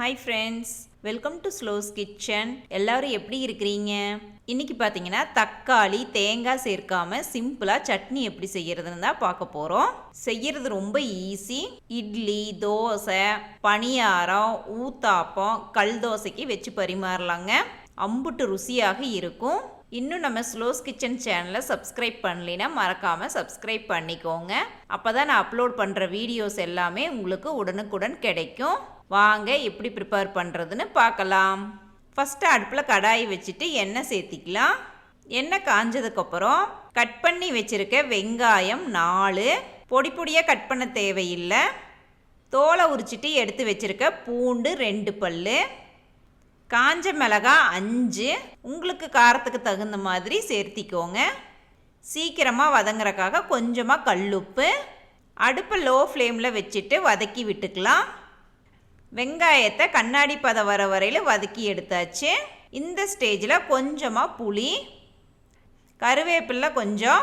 Hi friends welcome to ஸ்லோஸ் kitchen எல்லாரும் எப்படி இருக்கிறீங்க? இன்னைக்கு பார்த்தீங்கன்னா தக்காளி தேங்காய் சேர்க்காம சிம்பிளாக சட்னி எப்படி செய்யறதுன்னு தான் பார்க்க போகிறோம் செய்யறது ரொம்ப ஈஸி இட்லி தோசை பணியாரம் ஊத்தாப்பம் கல் தோசைக்கு வச்சு பரிமாறலாங்க. அம்புட்டு ருசியாக இருக்கும். இன்னும் நம்ம ஸ்லோஸ் கிச்சன் சேனலை சப்ஸ்கிரைப் பண்ணலைன்னா மறக்காமல் சப்ஸ்கிரைப் பண்ணிக்கோங்க. அப்போ தான் நான் அப்லோட் பண்ணுற வீடியோஸ் எல்லாமே உங்களுக்கு உடனுக்குடன் கிடைக்கும். வாங்க எப்படி ப்ரிப்பேர் பண்ணுறதுன்னு பார்க்கலாம். ஃபஸ்ட்டு அடுப்பில் கடாயை வச்சுட்டு எண்ணெய் சேர்த்திக்கலாம். எண்ணெய் காஞ்சதுக்கப்புறம் கட் பண்ணி வச்சுருக்க வெங்காயம் நாலு. பொடி பொடியாக கட் பண்ண தேவையில்லை. தோலை உரிச்சிட்டு எடுத்து வச்சுருக்க பூண்டு ரெண்டு பல் காஞ்ச மிளகா அஞ்சு. உங்களுக்கு காரத்துக்கு தகுந்த மாதிரி சேர்த்திக்கோங்க. சீக்கிரமாக வதங்குறக்காக கொஞ்சமாக கல்லுப்பு. அடுப்பை லோ ஃப்ளேமில் வச்சுட்டு வதக்கி விட்டுக்கலாம். வெங்காயத்தை கண்ணாடி பதம் வர வரையில் வதக்கி எடுத்தாச்சு. இந்த ஸ்டேஜில் கொஞ்சமாக புளி கருவேப்பிலை கொஞ்சம்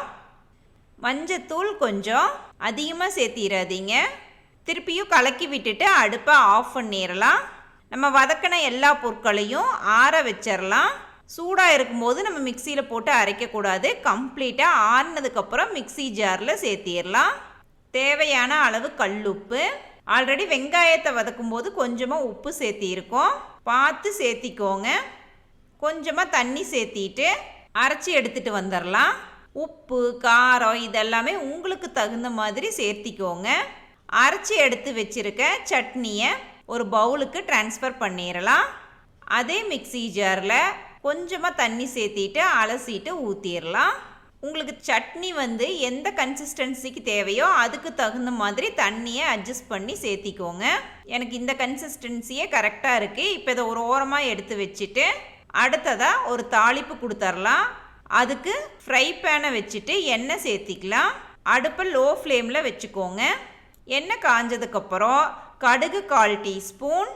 மஞ்சத்தூள் கொஞ்சம் அதிகமாக சேர்த்திடாதீங்க திருப்பியும் கலக்கி விட்டுட்டு அடுப்பை ஆஃப் பண்ணிடலாம் நம்ம வதக்கின எல்லா பொருட்களையும் ஆற வச்சிடலாம் சூடாக இருக்கும்போது நம்ம மிக்சியில் போட்டு அரைக்கக்கூடாது. கம்ப்ளீட்டாக ஆறினதுக்கப்புறம் மிக்சி ஜாரில் சேர்த்திடலாம் தேவையான அளவு கல்லுப்பு ஆல்ரெடி வெங்காயத்தை வதக்கும் போது கொஞ்சமாக உப்பு சேர்த்திருக்கோம். பார்த்து சேர்த்திக்கோங்க. கொஞ்சமாக தண்ணி சேர்த்திட்டு அரைச்சி எடுத்துகிட்டு வந்துடலாம் உப்பு காரம் இதெல்லாமே உங்களுக்கு தகுந்த மாதிரி சேர்த்திக்கோங்க. அரைச்சி எடுத்து வச்சுருக்க சட்னியை ஒரு பவுலுக்கு ட்ரான்ஸ்ஃபர் பண்ணிடலாம் அதே மிக்சி ஜாரில் கொஞ்சமாக தண்ணி சேர்த்திட்டு அலசிட்டு ஊற்றிடலாம் உங்களுக்கு சட்னி வந்து எந்த கன்சிஸ்டன்சிக்கு தேவையோ அதுக்கு தகுந்த மாதிரி தண்ணியை அட்ஜஸ்ட் பண்ணி சேர்த்திக்கோங்க. எனக்கு இந்த கன்சிஸ்டன்சியே கரெக்டாக இருக்குது இப்போ இதை ஒரு ஓரமாக எடுத்து வச்சுட்டு அடுத்ததாக ஒரு தாளிப்பு கொடுத்துர்லாம். அதுக்கு ஃப்ரை பேனை வச்சுட்டு எண்ணெய் சேர்த்திக்கலாம். அடுப்பை லோ ஃப்ளேமில் வச்சுக்கோங்க. எண்ணெய் காஞ்சதுக்கப்புறம் கடுகு கால் டீஸ்பூன்.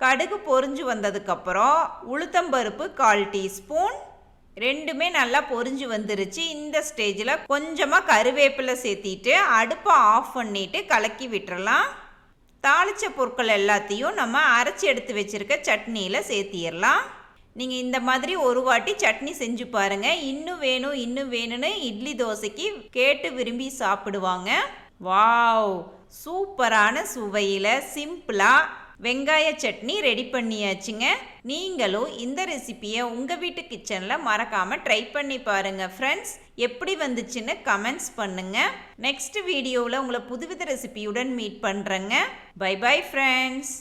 கடுகு பொரிஞ்சு வந்ததுக்கப்புறம் உளுத்தம்பருப்பு கால் டீஸ்பூன். ரெண்டுமே நல்லா பொரிஞ்சு வந்துருச்சு. இந்த ஸ்டேஜில் கொஞ்சமாக கருவேப்பிலை சேர்த்திட்டு அடுப்பை ஆஃப் பண்ணிவிட்டு கலக்கி விட்டுறலாம். தாளித்த பொருட்கள் எல்லாத்தையும் நம்ம அரைச்சி எடுத்து வச்சுருக்க சட்னியில் சேர்த்திடலாம். நீங்கள் இந்த மாதிரி ஒரு வாட்டி சட்னி செஞ்சு பாருங்கள் இன்னும் வேணும் இன்னும் வேணும்னு இட்லி தோசைக்கு கேட்டு விரும்பி சாப்பிடுவாங்க. வாவ்! சூப்பரான சுவையில் சிம்பிளாக வெங்காய சட்னி ரெடி பண்ணியாச்சுங்க. நீங்களும் இந்த ரெசிப்பியை உங்கள் வீட்டு கிச்சனில் மறக்காமல் ட்ரை பண்ணி பாருங்கள் ஃப்ரெண்ட்ஸ் எப்படி வந்துச்சுன்னு கமெண்ட்ஸ் பண்ணுங்கள் நெக்ஸ்ட் வீடியோவில் உங்களை புதுவித ரெசிபியுடன் மீட் பண்ணுறேங்க பை பை ஃப்ரெண்ட்ஸ்